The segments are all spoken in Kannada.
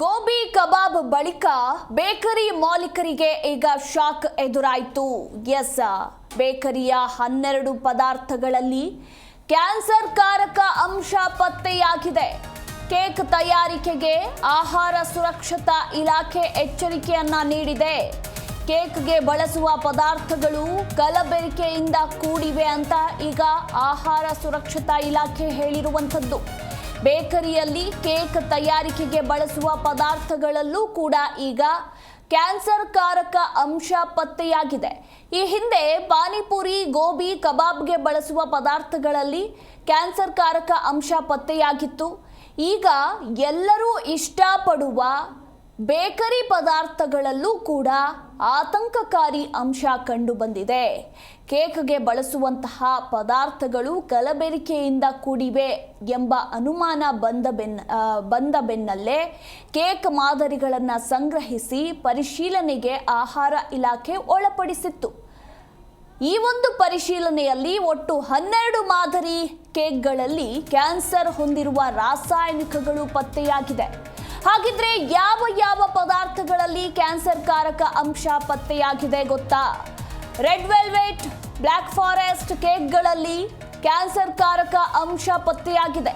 ಗೋಬಿ ಕಬಾಬ್ ಬಳಿಕ ಬೇಕರಿ ಮಾಲೀಕರಿಗೆ ಈಗ ಶಾಕ್ ಎದುರಾಯಿತು. ಎಸ್, ಬೇಕರಿಯ ಹನ್ನೆರಡು ಪದಾರ್ಥಗಳಲ್ಲಿ ಕ್ಯಾನ್ಸರ್ ಕಾರಕ ಅಂಶ ಪತ್ತೆಯಾಗಿದೆ. ಕೇಕ್ ತಯಾರಿಕೆಗೆ ಆಹಾರ ಸುರಕ್ಷತಾ ಇಲಾಖೆ ಎಚ್ಚರಿಕೆಯನ್ನ ನೀಡಿದೆ. ಕೇಕ್ಗೆ ಬಳಸುವ ಪದಾರ್ಥಗಳು ಕಲಬೆರಿಕೆಯಿಂದ ಕೂಡಿವೆ ಅಂತ ಈಗ ಆಹಾರ ಸುರಕ್ಷತಾ ಇಲಾಖೆ ಹೇಳಿರುವಂಥದ್ದು. ಬೇಕರಿಯಲ್ಲಿ ಕೇಕ್ ತಯಾರಿಕೆಗೆ ಬಳಸುವ ಪದಾರ್ಥಗಳಲ್ಲೂ ಕೂಡ ಈಗ ಕ್ಯಾನ್ಸರ್ ಕಾರಕ ಅಂಶ ಪತ್ತೆಯಾಗಿದೆ. ಈ ಹಿಂದೆ ಪಾನಿಪುರಿ, ಗೋಬಿ, ಕಬಾಬ್ಗೆ ಬಳಸುವ ಪದಾರ್ಥಗಳಲ್ಲಿ ಕ್ಯಾನ್ಸರ್ ಕಾರಕ ಅಂಶ ಪತ್ತೆಯಾಗಿತ್ತು. ಈಗ ಎಲ್ಲರೂ ಇಷ್ಟಪಡುವ ಬೇಕರಿ ಪದಾರ್ಥಗಳಲ್ಲೂ ಕೂಡ ಆತಂಕಕಾರಿ ಅಂಶ ಕಂಡುಬಂದಿದೆ. ಕೇಕ್ಗೆ ಬಳಸುವಂತಹ ಪದಾರ್ಥಗಳು ಕಲಬೆರಿಕೆಯಿಂದ ಕೂಡಿವೆ ಎಂಬ ಅನುಮಾನ ಬಂದ ಬೆನ್ನ ಬಂದ ಬೆನ್ನಲ್ಲೇ ಕೇಕ್ ಮಾದರಿಗಳನ್ನು ಸಂಗ್ರಹಿಸಿ ಪರಿಶೀಲನೆಗೆ ಆಹಾರ ಇಲಾಖೆ ಒಳಪಡಿಸಿತ್ತು. ಈ ಒಂದು ಪರಿಶೀಲನೆಯಲ್ಲಿ ಒಟ್ಟು ಹನ್ನೆರಡು ಮಾದರಿ ಕೇಕ್ಗಳಲ್ಲಿ ಕ್ಯಾನ್ಸರ್ ಹೊಂದಿರುವ ರಾಸಾಯನಿಕಗಳು ಪತ್ತೆಯಾಗಿದೆ. ಹಾಗಿದ್ರೆ ಯಾವ ಯಾವ ಪದಾರ್ಥಗಳಲ್ಲಿ ಕ್ಯಾನ್ಸರ್ ಕಾರಕ ಅಂಶ ಪತ್ತೆಯಾಗಿದೆ ಗೊತ್ತಾ? ರೆಡ್ ವೆಲ್ವೆಟ್ ಬ್ಲ್ಯಾಕ್ ಫಾರೆಸ್ಟ್ ಕೇಕ್ಗಳಲ್ಲಿ ಕ್ಯಾನ್ಸರ್ ಕಾರಕ ಅಂಶ ಪತ್ತೆಯಾಗಿದೆ.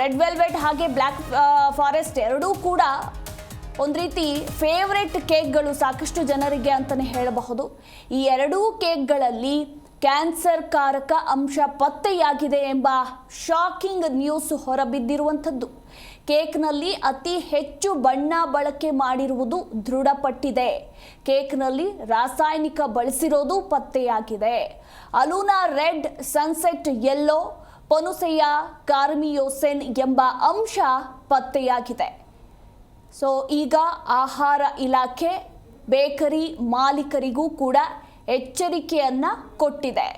ರೆಡ್ ವೆಲ್ವೆಟ್ ಹಾಗೆ ಬ್ಲ್ಯಾಕ್ ಫಾರೆಸ್ಟ್ ಎರಡೂ ಕೂಡ ಒಂದು ರೀತಿ ಫೇವ್ರೆಟ್ ಕೇಕ್ಗಳು ಸಾಕಷ್ಟು ಜನರಿಗೆ ಅಂತಲೇ ಹೇಳಬಹುದು. ಈ ಎರಡೂ ಕೇಕ್ಗಳಲ್ಲಿ ಕ್ಯಾನ್ಸರ್ ಕಾರಕ ಅಂಶ ಪತ್ತೆಯಾಗಿದೆ ಎಂಬ ಶಾಕಿಂಗ್ ನ್ಯೂಸ್ ಹೊರಬಿದ್ದಿರುವಂಥದ್ದು. ಕೇಕ್ನಲ್ಲಿ ಅತಿ ಹೆಚ್ಚು ಬಣ್ಣ ಬಳಕೆ ಮಾಡಿರುವುದು ದೃಢಪಟ್ಟಿದೆ. ಕೇಕ್ನಲ್ಲಿ ರಾಸಾಯನಿಕ ಬಳಸಿರೋದು ಪತ್ತೆಯಾಗಿದೆ. Allura red sunset yellow, ಪೊನುಸೆಯ carmoisine ಎಂಬ ಅಂಶ ಪತ್ತೆಯಾಗಿದೆ. ಸೊ, ಈಗ ಆಹಾರ ಇಲಾಖೆ, ಬೇಕರಿ ಮಾಲೀಕರಿಗೂ ಕೂಡ ಎಚ್ಚರಿಕೆಯನ್ನ ಕೊಟ್ಟಿದೆ.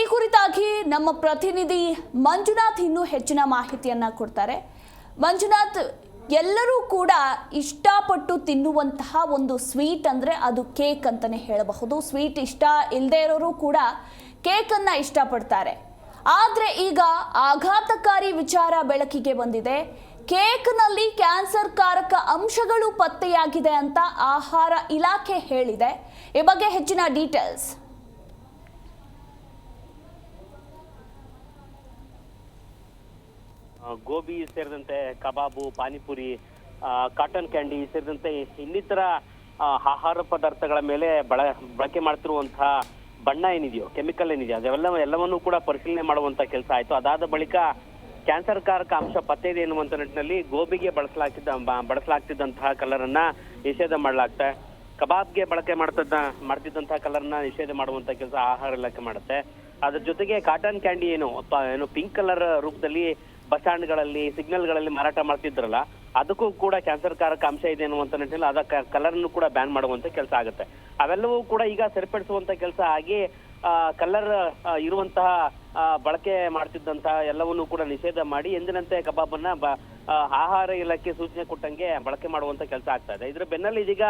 ಈ ಕುರಿತಾಗಿ ನಮ್ಮ ಪ್ರತಿನಿಧಿ ಮಂಜುನಾಥ್ ಇನ್ನೂ ಹೆಚ್ಚಿನ ಮಾಹಿತಿಯನ್ನ ಕೊಡ್ತಾರೆ. ಮಂಜುನಾಥ್, ಎಲ್ಲರೂ ಕೂಡ ಇಷ್ಟಪಟ್ಟು ತಿನ್ನುವಂತಹ ಒಂದು ಸ್ವೀಟ್ ಅಂದರೆ ಅದು ಕೇಕ್ ಅಂತಲೇ ಹೇಳಬಹುದು. ಸ್ವೀಟ್ ಇಷ್ಟ ಇಲ್ಲದೆ ಇರೋರು ಕೂಡ ಕೇಕನ್ನು ಇಷ್ಟಪಡ್ತಾರೆ. ಆದರೆ ಈಗ ಆಘಾತಕಾರಿ ವಿಚಾರ ಬೆಳಕಿಗೆ ಬಂದಿದೆ. ಕೇಕ್ನಲ್ಲಿ ಕ್ಯಾನ್ಸರ್ ಕಾರಕ ಅಂಶಗಳು ಪತ್ತೆಯಾಗಿದೆ ಅಂತ ಆಹಾರ ಇಲಾಖೆ ಹೇಳಿದೆ. ಈ ಬಗ್ಗೆ ಹೆಚ್ಚಿನ ಡೀಟೇಲ್ಸ್. ಗೋಬಿ ಸೇರಿದಂತೆ ಕಬಾಬು, ಪಾನಿಪುರಿ ಕಾಟನ್ ಕ್ಯಾಂಡಿ ಸೇರಿದಂತೆ ಇನ್ನಿತರ ಆಹಾರ ಪದಾರ್ಥಗಳ ಮೇಲೆ ಬಳ, ಬಳಕೆ ಮಾಡ್ತಿರುವಂತಹ ಬಣ್ಣ ಏನಿದೆಯೋ, ಕೆಮಿಕಲ್ ಏನಿದೆಯೋ ಅದೆಲ್ಲ ಎಲ್ಲವನ್ನೂ ಕೂಡ ಪರಿಶೀಲನೆ ಮಾಡುವಂತ ಕೆಲಸ ಆಯ್ತು. ಅದಾದ ಬಳಿಕ ಕ್ಯಾನ್ಸರ್ ಕಾರಕ ಅಂಶ ಪತ್ತೆ ಇದೆ ಎನ್ನುವಂತ ನಿಟ್ಟಿನಲ್ಲಿ ಗೋಬಿಗೆ ಬಳಸಲಾಗ್ತಿದ್ದ ಬಳಸಲಾಗ್ತಿದ್ದಂತಹ ಕಲರ್ ಅನ್ನ ನಿಷೇಧ ಮಾಡಲಾಗ್ತೆ, ಕಬಾಬ್ಗೆ ಬಳಕೆ ಮಾಡ್ತಿದ್ದ, ಮಾಡ್ತಿದ್ದಂತಹ ಕಲರ್ನ ನಿಷೇಧ ಮಾಡುವಂತ ಕೆಲಸ ಆಹಾರ ಇಲಾಖೆ ಮಾಡುತ್ತೆ. ಅದ್ರ ಜೊತೆಗೆ ಕಾಟನ್ ಕ್ಯಾಂಡಿ ಏನು ಏನು ಪಿಂಕ್ ಕಲರ್ ರೂಪದಲ್ಲಿ ಬಸ್ ಸ್ಟ್ಯಾಂಡ್ಗಳಲ್ಲಿ, ಸಿಗ್ನಲ್ಗಳಲ್ಲಿ ಮಾರಾಟ ಮಾಡ್ತಿದ್ರಲ್ಲ, ಅದಕ್ಕೂ ಕೂಡ ಕ್ಯಾನ್ಸರ್ ಕಾರಕ ಅಂಶ ಇದೆ ಅನ್ನುವಂತ ನಿಟ್ಟಿನಲ್ಲಿ ಅದ ಕಲರ್ ಕೂಡ ಬ್ಯಾನ್ ಮಾಡುವಂತ ಕೆಲಸ ಆಗುತ್ತೆ. ಅವೆಲ್ಲವೂ ಕೂಡ ಈಗ ಸರಿಪಡಿಸುವಂತ ಕೆಲಸ ಆಗಿ ಕಲರ್ ಇರುವಂತಹ ಬಳಕೆ ಮಾಡ್ತಿದ್ದಂತಹ ಎಲ್ಲವನ್ನೂ ಕೂಡ ನಿಷೇಧ ಮಾಡಿ ಎಂದಿನಂತೆ ಕಬಾಬ್ ಅನ್ನ ಆಹಾರ ಇಲಾಖೆ ಸೂಚನೆ ಕೊಟ್ಟಂಗೆ ಬಳಕೆ ಮಾಡುವಂತ ಕೆಲಸ ಆಗ್ತಾ ಇದೆ. ಇದ್ರ ಬೆನ್ನಲ್ಲಿ ಇದೀಗ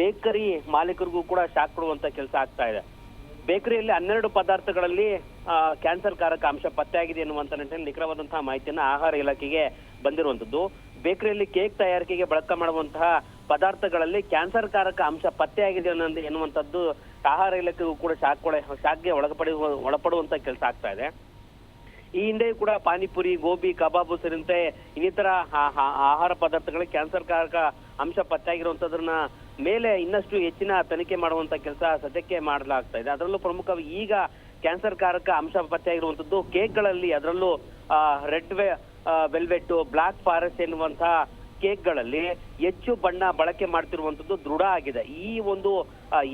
ಬೇಕರಿ ಮಾಲೀಕರಿಗೂ ಕೂಡ ಶಾಕ್ ಕೊಡುವಂತ ಕೆಲಸ ಆಗ್ತಾ ಇದೆ. ಬೇಕರಿಯಲ್ಲಿ ಹನ್ನೆರಡು ಪದಾರ್ಥಗಳಲ್ಲಿ ಕ್ಯಾನ್ಸರ್ ಕಾರಕ ಅಂಶ ಪತ್ತೆಯಾಗಿದೆ ಎನ್ನುವಂತ ನಿಟ್ಟಿನಲ್ಲಿ ನಿಖರವಾದಂತಹ ಮಾಹಿತಿಯನ್ನ ಆಹಾರ ಇಲಾಖೆಗೆ ಬಂದಿರುವಂತದ್ದು. ಬೇಕರಿಯಲ್ಲಿ ಕೇಕ್ ತಯಾರಿಕೆಗೆ ಬಳಕೆ ಮಾಡುವಂತಹ ಪದಾರ್ಥಗಳಲ್ಲಿ ಕ್ಯಾನ್ಸರ್ ಕಾರಕ ಅಂಶ ಪತ್ತೆಯಾಗಿದೆ ಅನ್ನೋದು ಎನ್ನುವಂಥದ್ದು ಆಹಾರ ಇಲಾಖೆಗೂ ಕೂಡ ಶಾಕ್ ಶಾಕ್ಗೆ ಒಳಪಡುವ ಒಳಪಡುವಂತ ಕೆಲಸ ಆಗ್ತಾ ಇದೆ. ಈ ಹಿಂದೆಯೂ ಕೂಡ ಪಾನಿಪುರಿ, ಗೋಬಿ, ಕಬಾಬು ಸೇರಿದಂತೆ ಇನ್ನಿತರ ಆಹಾರ ಪದಾರ್ಥಗಳಿಗೆ ಕ್ಯಾನ್ಸರ್ ಕಾರಕ ಅಂಶ ಪತ್ತೆಯಾಗಿರುವಂತದ್ರನ್ನ ಮೇಲೆ ಇನ್ನಷ್ಟು ಹೆಚ್ಚಿನ ತನಿಖೆ ಮಾಡುವಂತ ಕೆಲಸ ಸದ್ಯಕ್ಕೆ ಮಾಡಲಾಗ್ತಾ ಇದೆ. ಅದರಲ್ಲೂ ಪ್ರಮುಖವಾಗಿ ಈಗ ಕ್ಯಾನ್ಸರ್ ಕಾರಕ ಅಂಶ ಪತ್ತೆಯಾಗಿರುವಂತದ್ದು ಕೇಕ್ಗಳಲ್ಲಿ ಅದರಲ್ಲೂ ರೆಡ್ ವೆ ವೆಲ್ವೆಟ್ ಬ್ಲಾಕ್ ಫಾರೆಸ್ಟ್ ಎನ್ನುವಂತಹ ಕೇಕ್ಗಳಲ್ಲಿ ಹೆಚ್ಚು ಬಣ್ಣ ಬಳಕೆ ಮಾಡ್ತಿರುವಂತದ್ದು ದೃಢ ಆಗಿದೆ. ಈ ಒಂದು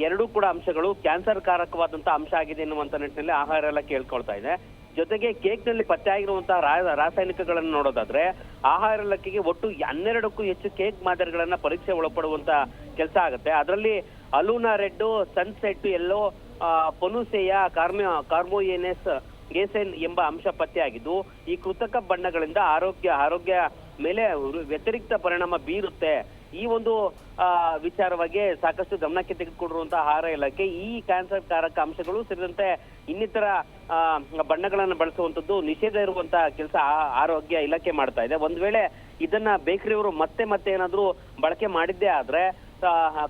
ಎರಡು ಕೂಡ ಅಂಶಗಳು ಕ್ಯಾನ್ಸರ್ ಕಾರಕವಾದಂತ ಅಂಶ ಆಗಿದೆ ಎನ್ನುವಂತ ನಿಟ್ಟಿನಲ್ಲಿ ಆಹಾರ ಎಲ್ಲ ಕೇಳ್ಕೊಳ್ತಾ ಇದೆ. ಜೊತೆಗೆ ಕೇಕ್ನಲ್ಲಿ ಪತ್ತೆ ಆಗಿರುವಂತಹ ರಾಸಾಯನಿಕಗಳನ್ನು ನೋಡೋದಾದ್ರೆ ಆಹಾರ ಇಲಾಖೆಗೆ ಒಟ್ಟು ಹನ್ನೆರಡಕ್ಕೂ ಹೆಚ್ಚು ಕೇಕ್ ಮಾದರಿಗಳನ್ನ ಪರೀಕ್ಷೆ ಒಳಪಡುವಂತ ಕೆಲಸ ಆಗುತ್ತೆ. ಅದರಲ್ಲಿ ಅಲೂನಾ ರೆಡ್ ಸನ್ಸೆಟ್ ಎಲ್ಲೋ ಪೊನುಸೆಯ, ಕಾರ್ಮೋ, ಕಾರ್ಮೋಯೆನೆಸ್ ಗೇಸೆನ್ ಎಂಬ ಅಂಶ ಪತ್ತೆಯಾಗಿದ್ದು, ಈ ಕೃತಕ ಬಣ್ಣಗಳಿಂದ ಆರೋಗ್ಯ ಆರೋಗ್ಯ ಮೇಲೆ ವ್ಯತಿರಿಕ್ತ ಪರಿಣಾಮ ಬೀರುತ್ತೆ. ಈ ಒಂದು ವಿಚಾರವಾಗಿ ಸಾಕಷ್ಟು ಗಮನಕ್ಕೆ ತೆಗೆದುಕೊಂಡಿರುವಂತಹ ಆಹಾರ ಇಲಾಖೆ ಈ ಕ್ಯಾನ್ಸರ್ ಕಾರಕ ಅಂಶಗಳು ಸೇರಿದಂತೆ ಇನ್ನಿತರ ಬಣ್ಣಗಳನ್ನು ಬಳಸುವಂತದ್ದು ನಿಷೇಧ ಇರುವಂತಹ ಕೆಲಸ ಆರೋಗ್ಯ ಇಲಾಖೆ ಮಾಡ್ತಾ ಇದೆ. ಒಂದ್ ವೇಳೆ ಇದನ್ನ ಬೇಕರಿಯವರು ಮತ್ತೆ ಮತ್ತೆ ಏನಾದ್ರೂ ಬಳಕೆ ಮಾಡಿದ್ದೇ ಆದ್ರೆ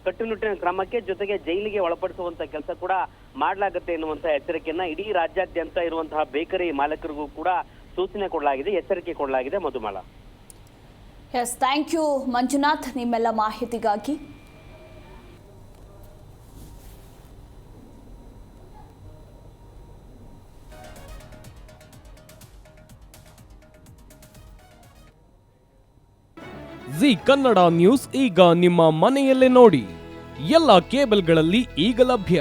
ಕಟ್ಟುನಿಟ್ಟಿನ ಕ್ರಮಕ್ಕೆ ಜೊತೆಗೆ ಜೈಲಿಗೆ ಒಳಪಡಿಸುವಂತ ಕೆಲಸ ಕೂಡ ಮಾಡ್ಲಾಗತ್ತೆ ಎನ್ನುವಂತಹ ಎಚ್ಚರಿಕೆಯನ್ನ ಇಡೀ ರಾಜ್ಯಾದ್ಯಂತ ಇರುವಂತಹ ಬೇಕರಿ ಮಾಲಕರಿಗೂ ಕೂಡ ಸೂಚನೆ ಕೊಡಲಾಗಿದೆ ಎಚ್ಚರಿಕೆ ಕೊಡಲಾಗಿದೆ Madhumala. Yes thank you Manjunath ನಿಮ್ಮೆಲ್ಲ ಮಾಹಿತಿಗಾಗಿ. ಜಿ ಕನ್ನಡ ನ್ಯೂಸ್ ಈಗ ನಿಮ್ಮ ಮನೆಯಲ್ಲೇ ನೋಡಿ. ಎಲ್ಲ ಕೇಬಲ್ಗಳಲ್ಲಿ ಈಗ ಲಭ್ಯ.